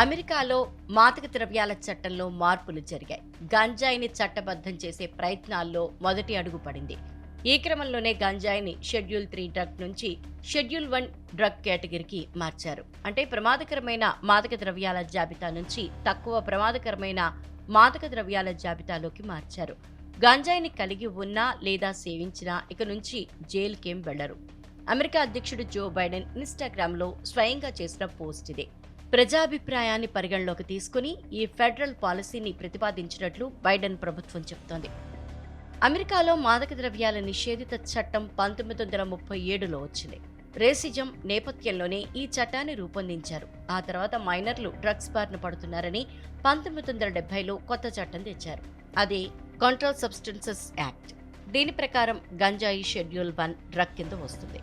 అమెరికాలో మాదక ద్రవ్యాల చట్టంలో మార్పులు జరిగాయి. గంజాయిని చట్టబద్ధం చేసే ప్రయత్నాల్లో మొదటి అడుగు పడింది. ఈ క్రమంలోనే గంజాయిని షెడ్యూల్ త్రీ డ్రగ్ నుంచి షెడ్యూల్ వన్ డ్రగ్ కేటగిరీకి మార్చారు. అంటే ప్రమాదకరమైన మాదక ద్రవ్యాల జాబితా నుంచి తక్కువ ప్రమాదకరమైన మాదక ద్రవ్యాల జాబితాలోకి మార్చారు. గంజాయిని కలిగి ఉన్నా లేదా సేవించినా ఇక నుంచి జైలుకేం వెళ్ళరు అమెరికా అధ్యక్షుడు జో బైడెన్ ఇన్స్టాగ్రామ్లో స్వయంగా చేసిన పోస్ట్ ఇదే. ప్రజాభిప్రాయాన్ని పరిగణలోకి తీసుకుని ఈ ఫెడరల్ పాలసీని ప్రతిపాదించినట్లు బైడెన్ ప్రభుత్వం చెబుతోంది. అమెరికాలో మాదక ద్రవ్యాల నిషేధిత చట్టం పంతొమ్మిది వందల ముప్పై ఏడులో వచ్చింది. రేసిజం నేపథ్యంలోనే ఈ చట్టాన్ని రూపొందించారు. ఆ తర్వాత మైనర్లు డ్రగ్స్ బారిన పడుతున్నారని పంతొమ్మిది వందల డెబ్బైలో కొత్త చట్టం తెచ్చారు. అది కంట్రోల్ సబ్స్టెన్సెస్ యాక్ట్. దీని ప్రకారం గంజాయి షెడ్యూల్ వన్ డ్రగ్ కింద వస్తుంది.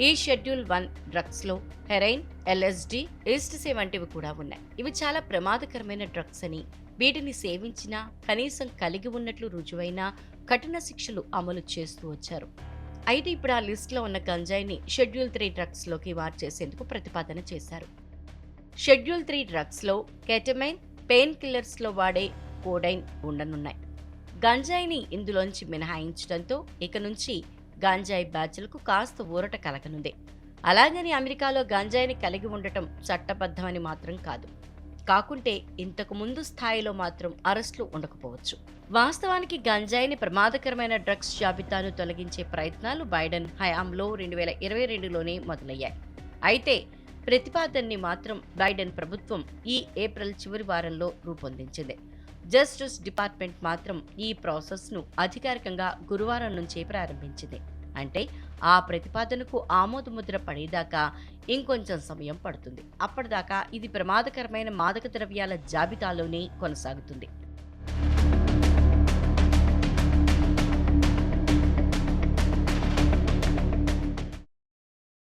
ఈ షెడ్యూల్ వన్ డ్రగ్స్లో హెరైన్ ఎల్ఎస్డి ఈస్టసే వంటివి కూడా ఉన్నాయి. ఇవి చాలా ప్రమాదకరమైన డ్రగ్స్ అని. వీటిని సేవించినా కనీసం కలిగి ఉన్నట్లు రుజువైన కఠిన శిక్షలు అమలు చేస్తూ వచ్చారు. అయితే ఇప్పుడు ఆ లిస్టులో ఉన్న గంజాయిని షెడ్యూల్ త్రీ డ్రగ్స్లోకి మార్చేసేందుకు ప్రతిపాదన చేశారు. షెడ్యూల్ త్రీ డ్రగ్స్లో కెటమైన్ పెయిన్ కిల్లర్స్లో వాడే కోడైన్ ఉండనున్నాయి. గంజాయిని ఇందులోంచి మినహాయించడంతో ఇక నుంచి గాంజాయి బ్యాచ్లకు కాస్త ఊరట కలగనుంది. అలాగని అమెరికాలో గాంజాయిని కలిగి ఉండటం చట్టబద్ధమని మాత్రం కాదు. కాకుంటే ఇంతకు ముందు స్థాయిలో మాత్రం అరెస్టులు ఉండకపోవచ్చు. వాస్తవానికి గంజాయిని ప్రమాదకరమైన డ్రగ్స్ జాబితాను తొలగించే ప్రయత్నాలు బైడెన్ హయాంలో రెండు వేల ఇరవై రెండులోనే మొదలయ్యాయి. అయితే ప్రతిపాదనని మాత్రం బైడెన్ ప్రభుత్వం ఈ ఏప్రిల్ చివరి వారంలో రూపొందించింది. జస్టిస్ డిపార్ట్మెంట్ మాత్రం ఈ ప్రాసెస్ను అధికారికంగా గురువారం నుంచే ప్రారంభించింది. అంటే ఆ ప్రతిపాదనకు ఆమోదముద్ర పడేదాకా ఇంకొంచెం సమయం పడుతుంది. అప్పటిదాకా ఇది ప్రమాదకరమైన మాదక ద్రవ్యాల జాబితాలోనే కొనసాగుతుంది.